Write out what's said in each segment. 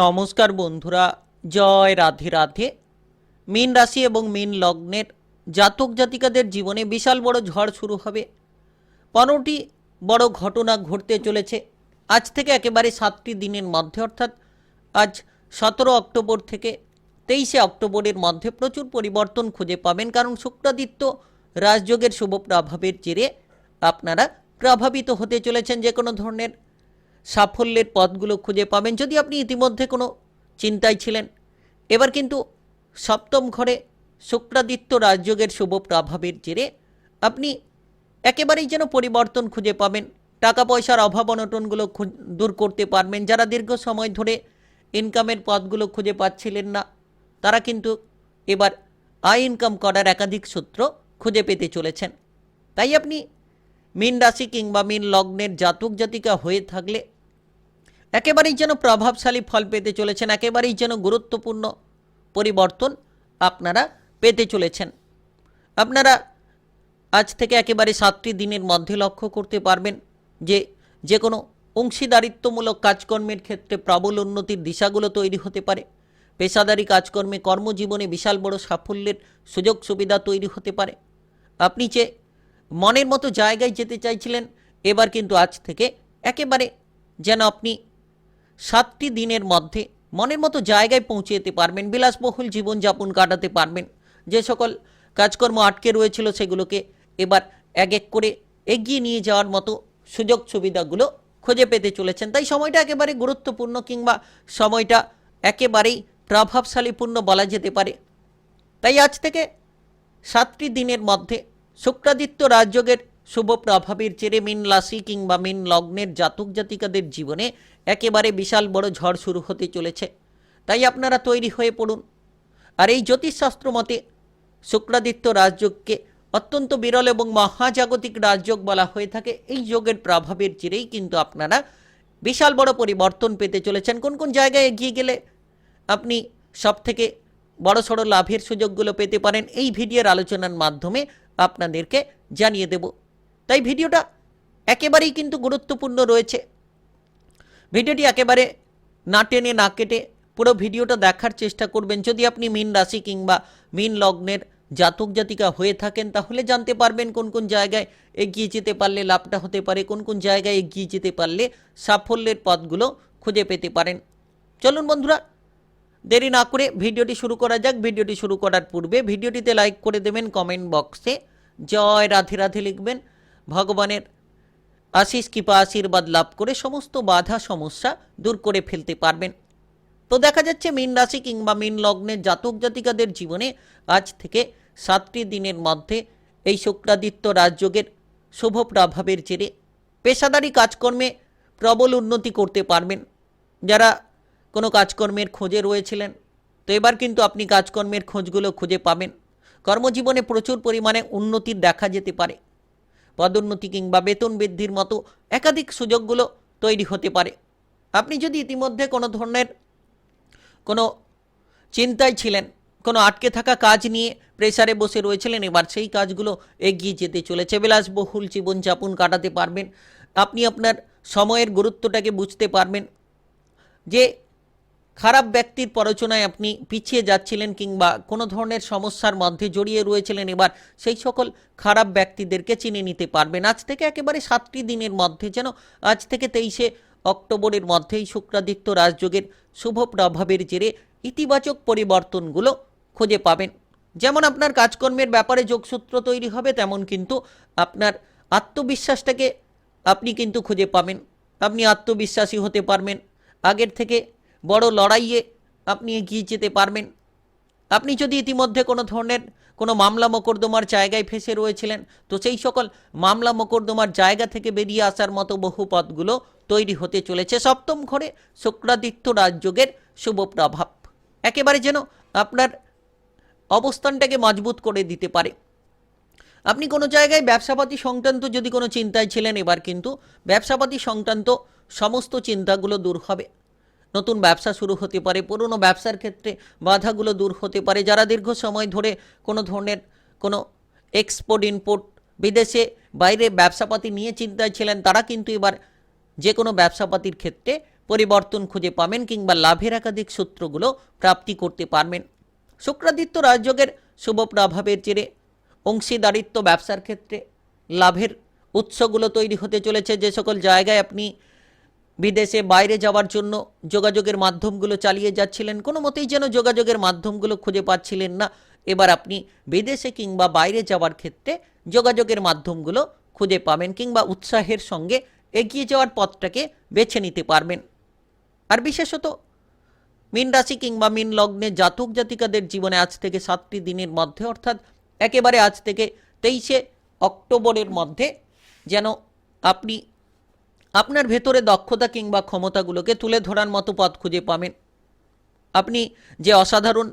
নমস্কার বন্ধুরা, জয় রাধে রাধে। মীন রাশি এবং মীন লগ্নের জাতক জাতিকাদের জীবনে বিশাল বড় ঝড় শুরু হবে। পনেরোটি বড় ঘটনা ঘটতে চলেছে। আজ থেকে একেবারে সাতটি দিনের মধ্যে, অর্থাৎ আজ সতেরো অক্টোবর থেকে তেইশে অক্টোবরের মধ্যে প্রচুর পরিবর্তন খুঁজে পাবেন, কারণ শুক্রাদিত্য রাজযোগের শুভ প্রভাবের জেরে আপনারা প্রভাবিত হতে চলেছেন যে কোনো ধরনের সাফল্যের পথগুলো খুঁজে পাবেন। যদি আপনি ইতিমধ্যে কোনো চিন্তায় ছিলেন, এবার কিন্তু সপ্তম ঘরে শুক্রাদিত্য রাজযোগের শুভ প্রভাবের জেরে আপনি একেবারেই যেন পরিবর্তন খুঁজে পাবেন। টাকা পয়সার অভাব অনটনগুলো দূর করতে পারবেন। যারা দীর্ঘ সময় ধরে ইনকামের পথগুলো খুঁজে পাচ্ছিলেন না, তারা কিন্তু এবার আয় ইনকাম করার একাধিক সূত্র খুঁজে পেতে চলেছেন। তাই আপনি মীন রাশি কিংবা মীন লগ্নের জাতক জাতিকা হয়ে থাকলে একেবারেই যেন প্রভাবশালী ফল পেতে চলেছেন, একেবারেই যেন গুরুত্বপূর্ণ পরিবর্তন আপনারা পেতে চলেছেন। আপনারা আজ থেকে একেবারে সাতটি দিনের মধ্যে লক্ষ্য করতে পারবেন যে যে কোনো অংশীদারিত্বমূলক কাজকর্মের ক্ষেত্রে প্রবল উন্নতির দিশাগুলো তৈরি হতে পারে। পেশাদারি কাজকর্মে কর্মজীবনে বিশাল বড় সাফল্যের সুযোগ সুবিধা তৈরি হতে পারে। আপনি যে মনের মতো জায়গায় যেতে চাইছিলেন, এবার কিন্তু আজ থেকে একেবারে যেন আপনি সাতটি দিনের মধ্যে মনের মতো জায়গায় পৌঁছে যেতে পারবেন, বিলাসবহুল জীবনযাপন কাটাতে পারবেন। যে সকল কাজকর্ম আটকে রয়েছিল সেগুলোকে এবার এক এক করে এগিয়ে নিয়ে যাওয়ার মতো সুযোগ সুবিধাগুলো খুঁজে পেতে চলেছেন। তাই সময়টা একেবারে গুরুত্বপূর্ণ কিংবা সময়টা একেবারেই প্রভাবশালীপূর্ণ বলা যেতে পারে। তাই আজ থেকে সাতটি দিনের মধ্যে শুক্রাদিত্য রাজযোগের শুভ প্রভাবের চেরে মিন রাশি কিংবা মিন লগ্নের জাতক জাতিকাদের জীবনে একেবারে বিশাল বড় ঝড় শুরু হতে চলেছে। তাই আপনারা তৈরি হয়ে পড়ুন। আর এই জ্যোতিষশাস্ত্র মতে শুক্রাদিত্য রাজযোগকে অত্যন্ত বিরল এবং মহাজাগতিক রাজযোগ বলা হয়ে থাকে। এই যোগের প্রভাবের জেরেই কিন্তু আপনারা বিশাল বড় পরিবর্তন পেতে চলেছেন। কোন কোন জায়গায় এগিয়ে গেলে আপনি সব থেকে বড় সড়ো লাভের সুযোগগুলো পেতে পারেন, এই ভিডিওর আলোচনার মাধ্যমে আপনাদেরকে জানিয়ে দেব। তাই ভিডিওটা একেবারেই কিন্তু গুরুত্বপূর্ণ রয়েছে। ভিডিওটি একেবারে না টেনে না কেটে পুরো ভিডিওটা দেখার চেষ্টা করবেন। যদি আপনি মীন রাশি কিংবা মীন লগ্নের জাতক জাতিকা হয়ে থাকেন, তাহলে জানতে পারবেন কোন কোন জায়গায় এগিয়ে যেতে পারলে লাভটা হতে পারে, কোন কোন জায়গায় এগিয়ে যেতে পারলে সাফল্যের পথগুলো খুঁজে পেতে পারেন। চলুন বন্ধুরা, দেরি না করে ভিডিওটি শুরু করা যাক। ভিডিওটি শুরু করার পূর্বে ভিডিওটিতে লাইক করে দেবেন, কমেন্ট বক্সে জয় রাধে রাধে লিখবেন। ভগবানের। আশিস কৃপা আশীর্বাদ লাভ করে সমস্ত বাধা সমস্যা দূর করে ফেলতে পারবেন। তো দেখা যাচ্ছে, মীন রাশি কিংবা মীন লগ্নের জাতক জাতিকাদের জীবনে আজ থেকে সাতটি দিনের মধ্যে এই শুক্রাদিত্য রাজযোগের শুভ প্রভাবের জেরে পেশাদারি কাজকর্মে প্রবল উন্নতি করতে পারবেন। যারা কোনো কাজকর্মের খোঁজে রয়েছিলেন, তো এবার কিন্তু আপনি কাজকর্মের খোঁজগুলো খুঁজে পাবেন। কর্মজীবনে প্রচুর পরিমাণে উন্নতির দেখা যেতে পারে। পদোন্নতি কিংবা বেতন বৃদ্ধির মতো একাধিক সুযোগগুলো তৈরি হতে পারে। আপনি যদি ইতিমধ্যে কোনো ধরনের কোনো চিন্তায় ছিলেন, কোনো আটকে থাকা কাজ নিয়ে প্রেসারে বসে রয়েছিলেন, এবার সেই কাজগুলো এগিয়ে যেতে চলেছে। বিলাসবহুল জীবনযাপন কাটাতে পারবেন। আপনি আপনার সময়ের গুরুত্বটাকে বুঝতে পারবেন যে খারাপ ব্যক্তির পরচনায় আপনি পিছিয়ে যাচ্ছিলেন কিংবা কোনো ধরনের সমস্যার মধ্যে জড়িয়ে রয়েছিলেন, এবার সেই সকল খারাপ ব্যক্তিদেরকে চিনে নিতে পারবেন। আজ থেকে একেবারে সাতটি দিনের মধ্যে যেন আজ থেকে তেইশে অক্টোবরের মধ্যেই শুক্রাদিত্য রাজযোগের শুভ প্রভাবের জেরে ইতিবাচক পরিবর্তনগুলো খুঁজে পাবেন। যেমন আপনার কাজকর্মের ব্যাপারে যোগসূত্র তৈরি হবে, তেমন কিন্তু আপনার আত্মবিশ্বাসটাকে আপনি কিন্তু খুঁজে পাবেন। আপনি আত্মবিশ্বাসী হতে পারবেন। আগের থেকে বড় লড়াইয়ে আপনি এগিয়ে যেতে পারবেন। আপনি যদি ইতিমধ্যে কোনো ধরনের কোনো মামলা মোকদ্দমার জায়গায় ফেসে রয়েছিলেন, তো সেই সকল মামলা মোকদ্দমার জায়গা থেকে বেরিয়ে আসার মতো বহু পথগুলো তৈরি হতে চলেছে। সপ্তম ঘরে শুক্রাদিত্য রাজযোগের শুভ প্রভাব। একেবারে যেন আপনার অবস্থানটাকে মজবুত করে দিতে পারে। আপনি কোনো জায়গায় ব্যবসাপাতি সংক্রান্ত যদি কোনো চিন্তায় ছিলেন, এবার কিন্তু ব্যবসাপাতি সংক্রান্ত সমস্ত চিন্তাগুলো দূর হবে। নতুন ব্যবসা শুরু হতে পারে, পুরনো ব্যবসার ক্ষেত্রে বাধাগুলো দূর হতে পারে। যারা দীর্ঘ সময় ধরে কোনো ধরনের কোনো এক্সপোর্ট ইম্পোর্ট বিদেশে বাইরে ব্যবসাপাতি নিয়ে চিন্তায় ছিলেন, তারা কিন্তু এবার যে কোনো ব্যবসাপাতির ক্ষেত্রে পরিবর্তন খুঁজে পাবেন কিংবা লাভের একাধিক সূত্রগুলো প্রাপ্তি করতে পারবেন। শুক্রাদিত্য রাজযোগের শুভ প্রভাবের জেরে অংশীদারিত্ব ব্যবসার ক্ষেত্রে লাভের উৎসগুলো তৈরি হতে চলেছে। যে সকল জায়গায় আপনি বিদেশে বাইরে যাওয়ার জন্য যোগাযোগের মাধ্যমগুলো চালিয়ে যাচ্ছিলেন। কোনো মতেই যেন যোগাযোগের মাধ্যমগুলো খুঁজে পাচ্ছিলেন না। এবার আপনি বিদেশে কিংবা বাইরে যাওয়ার ক্ষেত্রে যোগাযোগের মাধ্যমগুলো খুঁজে পাবেন কিংবা উৎসাহের সঙ্গে এগিয়ে যাওয়ার পথটাকে বেছে নিতে পারবেন। আর বিশেষত মীন রাশি কিংবা মীন লগ্নে জাতক জাতিকাদের জীবনে আজ থেকে সাতটি দিনের মধ্যে, অর্থাৎ একেবারে আজ থেকে তেইশে অক্টোবরের মধ্যে যেন আপনি আপনার ভেতরে দক্ষতা কিংবা ক্ষমতাগুলোকে তুলে ধরার মতো পথ খুঁজে পাবেন। আপনি যে অসাধারণ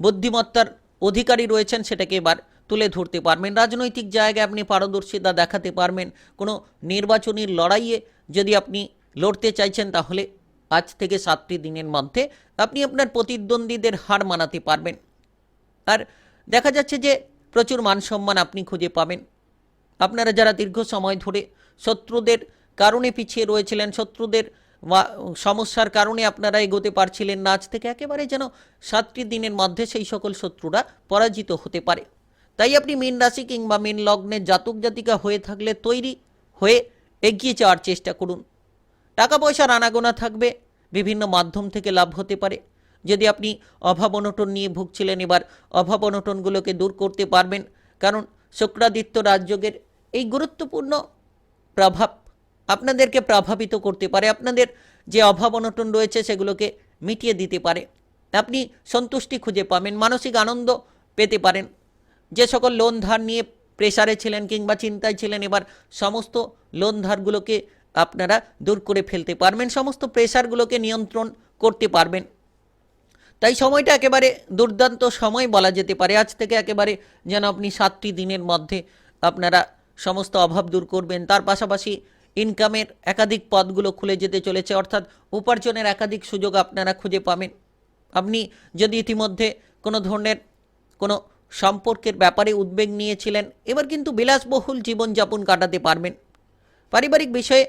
বুদ্ধিমত্তার অধিকারী রয়েছেন সেটাকে এবার তুলে ধরতে পারবেন। রাজনৈতিক জায়গায় আপনি পারদর্শিতা দেখাতে পারবেন। কোনো নির্বাচনী লড়াইয়ে যদি আপনি লড়তে চাইছেন তাহলে আজ থেকে সাতটি দিনের মধ্যে আপনি আপনার প্রতিদ্বন্দ্বীদের হার মানাতে পারবেন। আর দেখা যাচ্ছে যে প্রচুর মান সম্মান আপনি খুঁজে পাবেন। আপনারা যারা দীর্ঘ সময় ধরে শত্রুদের কারণে পিছিয়ে রয়েছিলেন শত্রুদের সমস্যার কারণে আপনারা এগোতে পারছিলেন না। আজ থেকে একেবারে যেন সাতটি দিনের মধ্যে সেই সকল শত্রুরা পরাজিত হতে পারে। তাই আপনি মীন রাশি কিংবা মীন লগ্নে জাতক জাতিকা হয়ে থাকলে তৈরি হয়ে এগিয়ে যাওয়ার চেষ্টা করুন। টাকা পয়সার আনাগোনা থাকবে, বিভিন্ন মাধ্যম থেকে লাভ হতে পারে। যদি আপনি অভাব অনটন নিয়ে ভুগছিলেন, এবার অভাব অনটনগুলোকে দূর করতে পারবেন। কারণ শুক্রাদিত্য রাজযোগের এই গুরুত্বপূর্ণ প্রভাব আপনাদেরকে প্রভাবিত করতে পারে, আপনাদের যে অভাব অনটন রয়েছে সেগুলোকে মিটিয়ে দিতে পারে। আপনি সন্তুষ্টি খুঁজে পাবেন, মানসিক আনন্দ পেতে পারেন। যে সকল লোন ধার নিয়ে প্রেসারে ছিলেন কিংবা চিন্তায় ছিলেন, এবার সমস্ত লোন ধারগুলোকে আপনারা দূর করে ফেলতে পারবেন, সমস্ত প্রেসারগুলোকে নিয়ন্ত্রণ করতে পারবেন। তাই সময়টা একেবারে দুর্দান্ত সময় বলা যেতে পারে। আজ থেকে একেবারে যেন আপনি সাতটি দিনের মধ্যে আপনারা সমস্ত অভাব দূর করবেন। তার পাশাপাশি ইনকামের একাধিক পথগুলো খুলে যেতে চলেছে। অর্থাৎ উপার্জনের একাধিক সুযোগ আপনারা খুঁজে পাবেন। আপনি যদি ইতিমধ্যে কোনো ধরনের কোনো সম্পর্কের ব্যাপারে উদ্বেগ নিয়েছিলেন, এবার কিন্তু বিলাসবহুল জীবনযাপন কাটাতে পারবেন। পারিবারিক বিষয়ে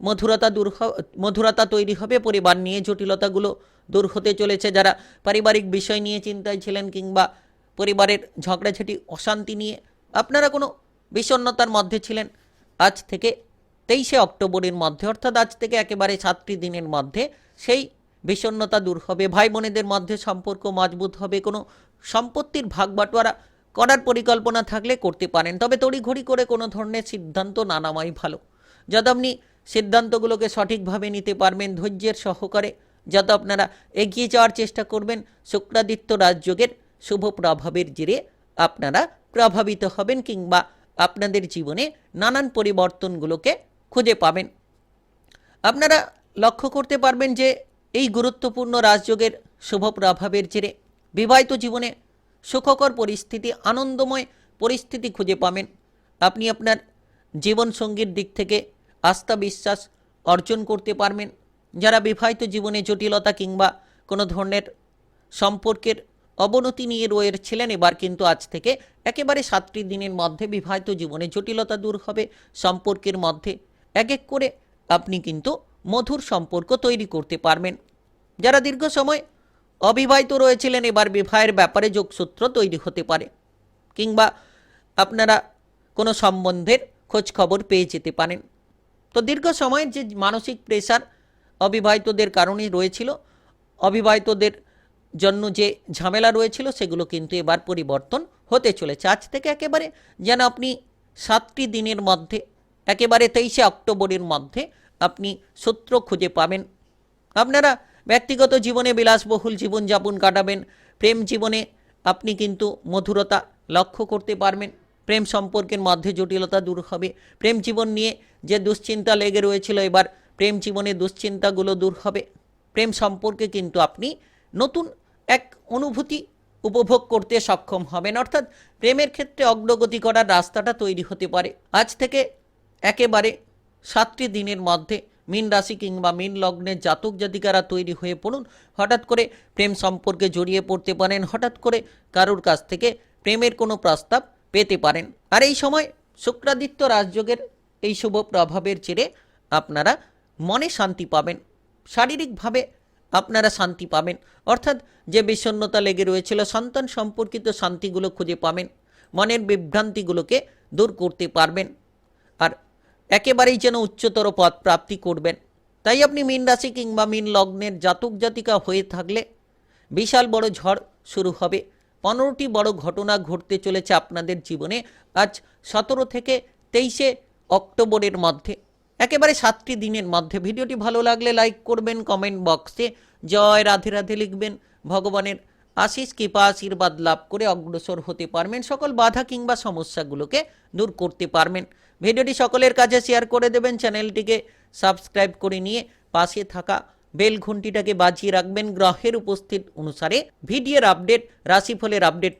মধুরতা দূর মধুরতা তৈরি হবে, পরিবার নিয়ে জটিলতাগুলো দূর হতে চলেছে। যারা পারিবারিক বিষয় নিয়ে চিন্তায় ছিলেন কিংবা পরিবারের ঝগড়াঝাটি, অশান্তি নিয়ে আপনারা কোনো বিষণ্ণতার মধ্যে ছিলেন, আজ থেকে তেইশে অক্টোবরের মধ্যে, অর্থাৎ আজ থেকে একেবারে সাতটি দিনের মধ্যে সেই বিষণ্ণতা দূর হবে। ভাই বোনেদের মধ্যে সম্পর্ক মজবুত হবে, কোনো সম্পত্তির ভাগ বাটোয়ারা করার পরিকল্পনা থাকলে করতে পারেন। তবে তড়িঘড়ি করে কোনো ধরনের সিদ্ধান্ত না নেওয়াই ভালো। যত আপনি সিদ্ধান্তগুলোকে সঠিকভাবে নিতে পারবেন, ধৈর্যের সহকারে যত আপনারা এগিয়ে যাওয়ার চেষ্টা করবেন, শুক্রাদিত্য রাজযোগের শুভ প্রভাবের জেরে আপনারা প্রভাবিত হবেন কিংবা আপনাদের জীবনে নানান পরিবর্তনগুলোকে খুঁজে পাবেন। আপনারা লক্ষ্য করতে পারবেন যে এই গুরুত্বপূর্ণ রাজযোগের শুভ প্রভাবের জেরে বিবাহিত জীবনে সুখকর পরিস্থিতি, আনন্দময় পরিস্থিতি খুঁজে পাবেন। আপনি আপনার জীবনসঙ্গীর দিক থেকে আস্থা বিশ্বাস অর্জন করতে পারবেন। যারা বিবাহিত জীবনে জটিলতা কিংবা কোনো ধরনের সম্পর্কের অবনতি নিয়ে রয়েছিলেন এবার কিন্তু আজ থেকে একেবারে সাতটি দিনের মধ্যে বিবাহিত জীবনে জটিলতা দূর হবে। সম্পর্কের মধ্যে এক এক করে আপনি কিন্তু মধুর সম্পর্ক তৈরি করতে পারবেন। যারা দীর্ঘ সময় অবিবাহিত রয়েছিলেন, এবার বিবাহের ব্যাপারে যোগসূত্র তৈরি হতে পারে কিংবা আপনারা কোনো সম্বন্ধের খোঁজ খবর পেয়ে যেতে পারেন। তো দীর্ঘ সময়ের যে মানসিক প্রেশার অবিবাহিতদের কারণেই রয়েছিল, অবিবাহিতদের জন্য যে ঝামেলা রয়েছিল, সেগুলো কিন্তু এবার পরিবর্তন হতে চলেছে। আজ থেকে একেবারে যেন আপনি সাতটি দিনের মধ্যে একেবারে তেইশে অক্টোবরের মধ্যে আপনি সূত্র খুঁজে পাবেন। আপনারা ব্যক্তিগত জীবনে বিলাসবহুল জীবনযাপন কাটাবেন। প্রেম জীবনে আপনি কিন্তু মধুরতা লক্ষ্য করতে পারবেন। প্রেম সম্পর্কের মধ্যে জটিলতা দূর হবে। প্রেম জীবন নিয়ে যে দুশ্চিন্তা লেগে রয়েছিল এবার প্রেম জীবনে দুশ্চিন্তাগুলো দূর হবে। প্রেম সম্পর্কে কিন্তু আপনি নতুন এক অনুভূতি উপভোগ করতে সক্ষম হবেন। অর্থাৎ প্রেমের ক্ষেত্রে অগ্রগতি করার রাস্তাটা তৈরি হতে পারে। আজ থেকে একেবারে সাতটি দিনের মধ্যে মীন রাশি কিংবা মীন লগ্নের জাতক জাতিকারা তৈরি হয়ে পড়ুন। হঠাৎ করে প্রেম সম্পর্কে জড়িয়ে পড়তে পারেন, হঠাৎ করে কারোর কাছ থেকে প্রেমের কোনো প্রস্তাব পেতে পারেন। আর এই সময় শুক্রাদিত্য রাজযোগের এই শুভ প্রভাবের জেরে আপনারা মনে শান্তি পাবেন। শারীরিকভাবে আপনারা শান্তি পাবেন। অর্থাৎ যে বিষণ্ণতা লেগে রয়েছিল, সন্তান সম্পর্কিত শান্তিগুলো খুঁজে পাবেন। মনের বিভ্রান্তিগুলোকে দূর করতে পারবেন। আর একেবারেই যেন উচ্চতর পদ প্রাপ্তি করবেন। তাই আপনি মীন রাশি কিংবা মীন লগ্নের জাতক জাতিকা হয়ে থাকলে বিশাল বড় ঝড় শুরু হবে। পনেরোটি বড় ঘটনা ঘটতে চলেছে আপনাদের জীবনে আজ সতেরো থেকে তেইশে অক্টোবরের মধ্যে। একেবারে সাতটি দিনের মধ্যে। ভিডিওটি ভালো লাগলে লাইক করবেন, কমেন্ট বক্সে জয় রাধে রাধে লিখবেন। ভগবানের আশিস কৃপা আশীর্বাদ লাভ করে অগ্রসর হতে পারবেন সকল বাধা কিংবা সমস্যাগুলোকে দূর করতে পারবেন। ভিডিওটি সকলের কাছে শেয়ার করে দেবেন, চ্যানেলটিকে সাবস্ক্রাইব করে নিয়ে পাশে থাকা বেল ঘন্টিটাকে বাজিয়ে রাখবেন। গ্রহের উপস্থিত অনুসারে ভিডিওর আপডেট, রাশিফলের আপডেট